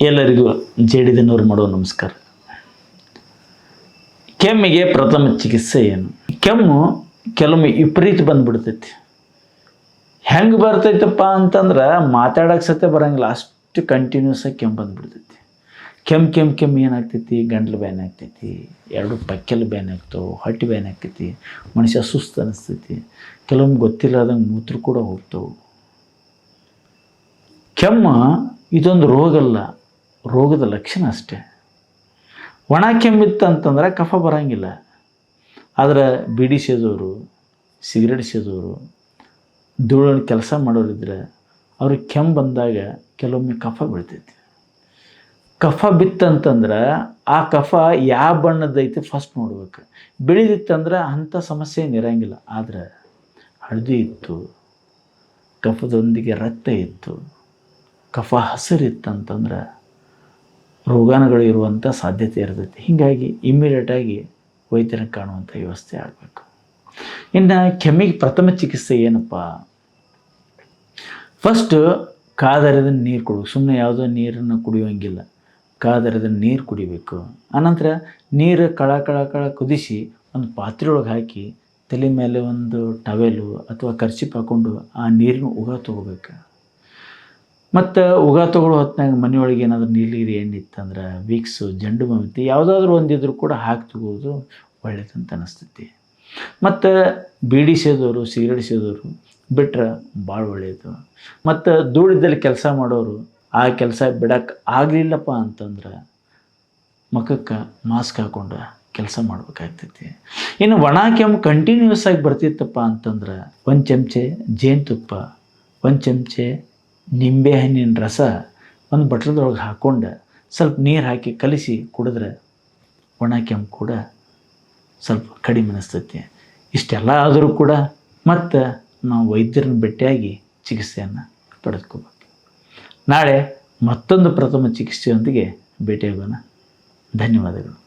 ಎಲ್ಲರಿಗೂ ಜೇಡಿದನವ್ರು ಮಾಡೋ ನಮಸ್ಕಾರ. ಕೆಮ್ಮಿಗೆ ಪ್ರಥಮ ಚಿಕಿತ್ಸೆ ಏನು? ಕೆಮ್ಮು ಕೆಲವೊಮ್ಮೆ ವಿಪರೀತ ಬಂದ್ಬಿಡ್ತೈತಿ. ಹೆಂಗೆ ಬರ್ತೈತಪ್ಪ ಅಂತಂದ್ರೆ ಮಾತಾಡೋಕೆ ಸತ್ಯ ಬರಂಗಿಲ್ಲ. ಅಷ್ಟು ಕಂಟಿನ್ಯೂಸ್ ಆಗಿ ಕೆಮ್ಮು ಬಂದ್ಬಿಡ್ತೈತಿ. ಕೆಮ್ಮು ಕೆಮ್ಮು ಕೆಮ್ಮು ಏನಾಗ್ತೈತಿ? ಗಂಟ್ಲು ಬ್ಯಾನ್ ಆಗ್ತೈತಿ, ಎರಡು ಪಕ್ಕೆಲು ಬ್ಯಾನ್ ಆಗ್ತವೆ ಹೊಟ್ಟೆ ಬ್ಯಾನ್ ಆಗ್ತೈತಿ, ಮನುಷ್ಯ ಸುಸ್ತು ಅನಿಸ್ತೈತಿ. ಕೆಲವೊಮ್ಮೆ ಗೊತ್ತಿಲ್ಲದಂಗೆ ಮೂತ್ರ ಕೂಡ ಹೋಗ್ತವೆ. ಕೆಮ್ಮು ಇದೊಂದು ರೋಗ ಅಲ್ಲ ರೋಗದ ಲಕ್ಷಣ ಅಷ್ಟೇ. ಒಣ ಕೆಮ್ಮಿತ್ತು ಅಂತಂದ್ರೆ ಕಫ ಬರಂಗಿಲ್ಲ. ಆದ್ರೆ ಬೀಡಿ ಸೇದೋರು, ಸಿಗರೇಟ್ ಸೇದೋರು ಧೂಳು ಕೆಲಸ ಮಾಡೋರಿದ್ರೆ ಅವ್ರಿಗೆ ಕೆಮ್ಮು ಬಂದಾಗ ಕೆಲವೊಮ್ಮೆ ಕಫ ಬೀಳ್ತೈತಿ. ಕಫ ಬಿತ್ತಂತಂದ್ರೆ ಆ ಕಫ ಯಾವ ಬಣ್ಣದೈತೆ ಫಸ್ಟ್ ನೋಡ್ಬೇಕು. ಬೆಳೆದಿತ್ತಂದ್ರೆ ಅಂಥ ಸಮಸ್ಯೆ ಏನು ಆದರೆ ಆದ್ರೆ ಹಳದಿ ಇತ್ತು, ಕಫದೊಂದಿಗೆ ರಕ್ತ ಇತ್ತು, ಕಫ ಹಸಿರಿತ್ತಂತಂದ್ರೆ ರೋಗಾಣುಗಳು ಇರುವಂಥ ಸಾಧ್ಯತೆ ಇರ್ತೈತಿ. ಹೀಗಾಗಿ ಇಮ್ಮಿಡಿಯೇಟಾಗಿ ವೈದ್ಯರನ್ನು ಕಾಣುವಂಥ ವ್ಯವಸ್ಥೆ ಆಗಬೇಕು. ಇನ್ನು ಕೆಮ್ಮಿಗೆ ಪ್ರಥಮ ಚಿಕಿತ್ಸೆ ಏನಪ್ಪ? ಫಸ್ಟು ಕಾದರದ ನೀರು ಕುಡಿ ಸುಮ್ಮನೆ ಯಾವುದೋ ನೀರನ್ನು ಕುಡಿಯೋಂಗಿಲ್ಲ ಕಾದರದ ನೀರು ಕುಡಿಬೇಕು. ಆನಂತರ ನೀರು ಕಳ ಕಳ ಕಳ ಕುದಿಸಿ ಒಂದು ಪಾತ್ರೆಯೊಳಗೆ ಹಾಕಿ ತಲೆ ಮೇಲೆ ಒಂದು ಟವೆಲು ಅಥವಾ ಕರ್ಚಿಪ್ ಹಾಕ್ಕೊಂಡು ಆ ನೀರಿನ ಉಗ ತೊಗೋಬೇಕು. ಮತ್ತು ಉಗ ತಗೊಳ್ಳೋ ಹೊತ್ನಾಗ ಮನೆಯೊಳಗೆ ಏನಾದರೂ ನೀಲಗಿರಿ ಎಣ್ಣೆ ಇತ್ತಂದ್ರೆ ವಿಕ್ಸು, ಜಂಡು ಮಮತಿ ಯಾವುದಾದ್ರೂ ಒಂದಿದ್ರು ಕೂಡ ಹಾಕಿ ತಗೋದು ಒಳ್ಳೇದಂತ ಅನಿಸ್ತೈತಿ. ಮತ್ತು ಬೀಡಿ ಸೇದೋರು, ಸಿಗರೇಟ್ ಸೇದೋರು ಬಿಟ್ರೆ ಭಾಳ ಒಳ್ಳೆಯದು ಮತ್ತು ಧೂಳಿದ್ದಲ್ಲಿ ಕೆಲಸ ಮಾಡೋರು, ಆ ಕೆಲಸ ಬಿಡಕ್ಕೆ ಆಗಲಿಲ್ಲಪ್ಪ ಅಂತಂದ್ರೆ ಮುಖಕ್ಕೆ ಮಾಸ್ಕ್ ಹಾಕ್ಕೊಂಡು ಕೆಲಸ ಮಾಡ್ಬೇಕಾಗ್ತೈತಿ. ಇನ್ನು ಒಣ ಕೆಮ್ಮು ಕಂಟಿನ್ಯೂಸ್ ಆಗಿ ಬರ್ತಿತ್ತಪ್ಪ ಅಂತಂದ್ರೆ ಒಂದು ಚಮಚೆ ಜೇನುತುಪ್ಪ, ಒಂದು ಚಮಚೆ ನಿಂಬೆ ಹಣ್ಣಿನ ರಸ ಒಂದು ಬಟ್ಲದೊಳಗೆ ಹಾಕ್ಕೊಂಡು ಸ್ವಲ್ಪ ನೀರು ಹಾಕಿ ಕಲಿಸಿ ಕುಡಿದ್ರೆ ಒಣ ಕೆಮ್ಮು ಕೂಡ ಸ್ವಲ್ಪ ಕಡಿಮೆ ಅನಿಸ್ತೈತಿ. ಇಷ್ಟೆಲ್ಲ ಆದರೂ ಕೂಡ ಮತ್ತು ನಾವು ವೈದ್ಯರನ್ನ ಭೇಟಿಯಾಗಿ ಚಿಕಿತ್ಸೆಯನ್ನು ಪಡೆದುಕೋಬೇಕು. ನಾಳೆ ಮತ್ತೊಂದು ಪ್ರಥಮ ಚಿಕಿತ್ಸೆಯೊಂದಿಗೆ ಭೇಟಿಯಾಗೋಣ. ಧನ್ಯವಾದಗಳು.